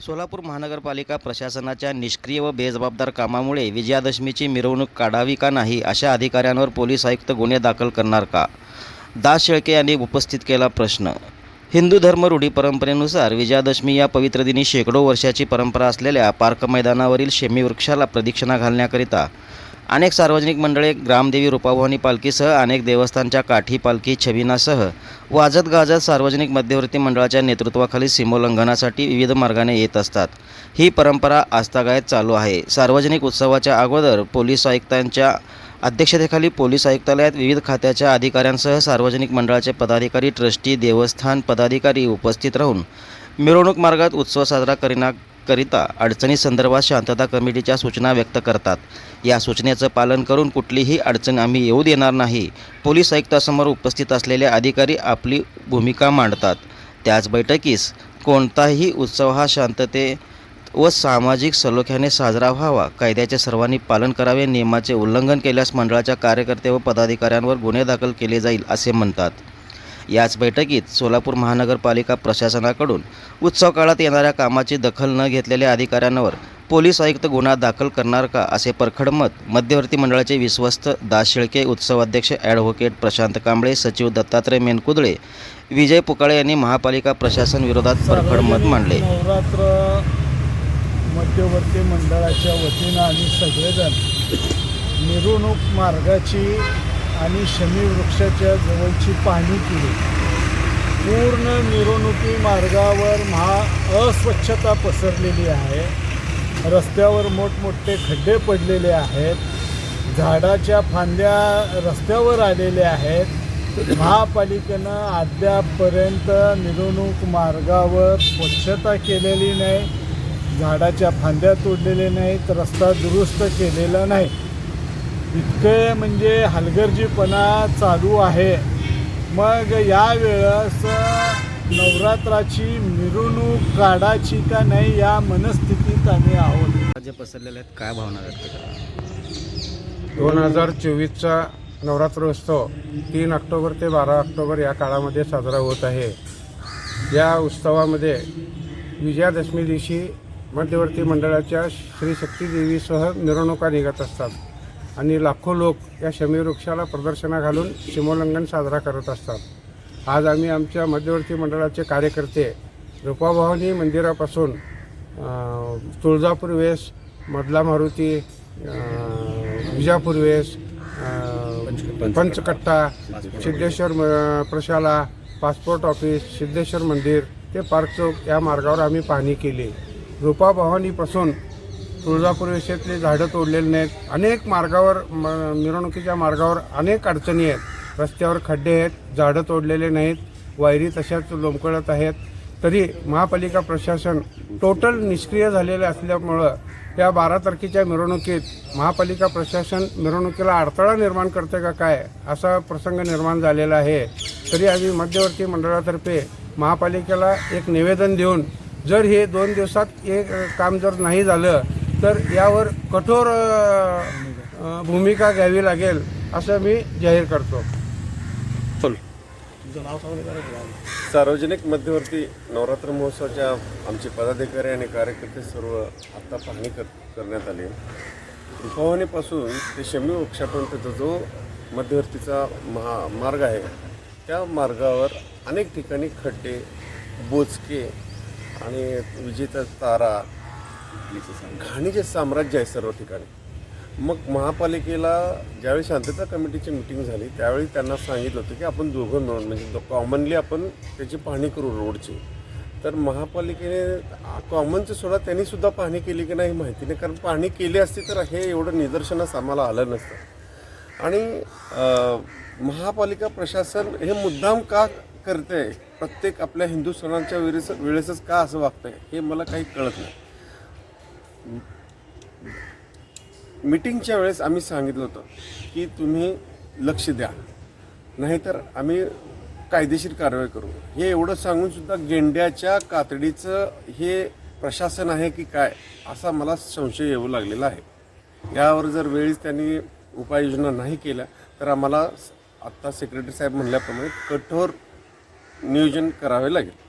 सोलापूर महानगरपालिका प्रशासनाच्या निष्क्रिय व बेजबाबदार कामामुळे विजयादशमीची मिरवणूक काढावी का नाही अशा अधिकाऱ्यांवर पोलीस आयुक्त गुन्हे दाखल करणार का? दास शेळके यांनी उपस्थित केला प्रश्न. हिंदू धर्म रूढी परंपरेनुसार विजयादशमी या पवित्र दिनी शेकडो वर्षाची परंपरा असलेल्या पार्क मैदानावरील शेमी वृक्षाला प्रदक्षिणा घालण्याकरिता अनेक सार्वजनिक मंडळे ग्रामदेवी रूपाभवानी पालखीसह अनेक देवस्थानच्या काठी पालखी छबिनासह वाजत गाजत सार्वजनिक मध्यवर्ती मंडळाच्या नेतृत्वाखाली सीमोल्लंघनासाठी विविध मार्गाने येत असतात. ही परंपरा आस्थागायत चालू आहे. सार्वजनिक उत्सवाच्या अगोदर पोलीस आयुक्तांच्या अध्यक्षतेखाली पोलीस आयुक्तालयात विविध खात्याच्या अधिकाऱ्यांसह सार्वजनिक मंडळाचे पदाधिकारी ट्रस्टी देवस्थान पदाधिकारी उपस्थित राहून मिरवणूक मार्गात उत्सव साजरा करीना करण्याकरिता अडचणीसंदर्भात शांतता कमिटीच्या सूचना व्यक्त करतात. या सूचनेचं पालन करून कुठलीही अडचण आम्ही येऊ देणार नाही. पोलीस आयुक्तासमोर उपस्थित असलेले अधिकारी आपली भूमिका मांडतात. त्याच बैठकीस कोणताही उत्सव हा शांतते व सामाजिक सलोख्याने साजरा व्हावा कायद्याचे सर्वांनी पालन करावे नियमाचे उल्लंघन केल्यास मंडळाच्या कार्यकर्ते व पदाधिकाऱ्यांवर गुन्हे दाखल केले जाईल असे म्हणतात. याच बैठकीत सोलापूर महानगरपालिका प्रशासनाकडून उत्सव काळात येणाऱ्या कामाची दखल न घेतलेल्या अधिकाऱ्यांवर पोलीस आयुक्त गुन्हा दाखल करणार का असे परखड मत मध्यवर्ती मंडळाचे विश्वस्त दास शेळके उत्सव अध्यक्ष ॲडव्होकेट प्रशांत कांबळे सचिव दत्तात्रय मेनकुदळे विजय पुकाळे यांनी महापालिका प्रशासन विरोधात परखड मत मांडले. नवरात्र मध्यवर्ती मंडळाच्या वतीनं आम्ही सगळेजण मिरवणूक मार्गाची आणि शमी वृक्षाच्या जवळची पाहणी केली पूर्ण मिरवणुकी मार्गावर महा अस्वच्छता पसरलेली आहे. रस्त्यावर मोठमोठे खड्डे पडलेले आहेत. झाडाच्या फांद्या रस्त्यावर आलेल्या आहेत. महापालिकेनं अद्यापपर्यंत मिरवणूक मार्गावर स्वच्छता केलेली नाही. झाडाच्या फांद्या तोडलेल्या नाहीत. रस्ता दुरुस्त केलेला नाही. इतके म्हणजे हलगर्जीपणा चालू आहे. मग यावेळेस नवरात्राची मिरवणूक काढायची का नाही या मनस्थितीत आम्ही आहोत. जे पसरलेले आहेत काय भावना व्यक्त करा दोन हजार चोवीसचा नवरात्रोत्सव तीन ऑक्टोबर ते बारा ऑक्टोबर या काळामध्ये साजरा होत आहे. या उत्सवामध्ये विजयादशमी दिवशी मध्यवर्ती मंडळाच्या श्री शक्ती देवीसह मिरवणुका निघत असतात. आणि लाखो लोक या शमीवृक्षाला प्रदर्शना घालून सीमोल्लंघन साजरा करत असतात. आज आम्ही आमच्या मध्यवर्ती मंडळाचे कार्यकर्ते रूपाभवानी मंदिरापासून तुळजापूर वेस मधला मारुती अं, विजापूर वेस पंचकट्टा सिद्धेश्वर म- प्रशाला पासपोर्ट ऑफिस सिद्धेश्वर मंदिर ते पार्क चौक या मार्गावर आम्ही पाहणी केली. रूपाभवानीपासून तुळजापूर विषयातली झाडं तोडलेली नाहीत. अनेक मार्गावर म मिरवणुकीच्या मार्गावर अनेक अडचणी आहेत. रस्त्यावर खड्डे आहेत झाडं तोडलेले नाहीत वायरी तशाच लोंबकळत आहेत. तरी महापालिका प्रशासन टोटल निष्क्रिय झालेले असल्यामुळं या बारा तारखेच्या मिरवणुकीत महापालिका प्रशासन मिरवणुकीला अडथळा निर्माण करते का काय असा प्रसंग निर्माण झालेला आहे. तरी आम्ही मध्यवर्ती मंडळातर्फे महापालिकेला एक निवेदन देऊन जर हे दोन दिवसात एक काम जर नाही झालं तर यावर कठोर भूमिका घ्यावी लागेल असं मी जाहीर करतो. सार्वजनिक मध्यवर्ती नवरात्र महोत्सवाच्या आमचे पदाधिकारी आणि कार्यकर्ते सर्व आत्ता पाहणी कर करण्यात आली. रुपावणीपासून ते शमी वृक्षापर्यंतचा जो मध्यवर्तीचा महा मार्ग आहे त्या मार्गावर अनेक ठिकाणी खड्डे बोचके आणि विजेचा तारा घाणीचे साम्राज्य. आहे सर्व ठिकाणी. मग महापालिकेला ज्यावेळी शांतता कमिटीची मिटिंग झाली त्यावेळी त्यांना सांगितलं होतं की आपण दोघं मिळून म्हणजे कॉमनली आपण त्याची पाहणी करू रोडची. तर महापालिकेने कॉमनचं सोडा त्यांनी सुद्धा पाहणी केली की नाही माहिती नाही. कारण पाहणी केली असती तर हे एवढं निदर्शनास आम्हाला आलं नसतं. आणि महापालिका प्रशासन हे मुद्दाम का करते प्रत्येक आपल्या हिंदू सणांच्या वेळेस वेळेसच का असं वागतंय? हे मला काही कळत नाही. मीटिंगच्या वेळेस आम्ही सांगितलं होतं की तुम्ही लक्ष द्या. नाहीतर आम्ही कायदेशीर कारवाई करू. हे एवढं सांगून सुद्धा गेंड्याच्या कातडीचं हे प्रशासन आहे की काय असा मला संशय येऊ लागलेला आहे. यावर जर वेळीच त्यांनी उपाययोजना नाही केल्या तर आम्हाला आत्ता सेक्रेटरी साहेब म्हणल्याप्रमाणे कठोर नियोजन करावे लागेल.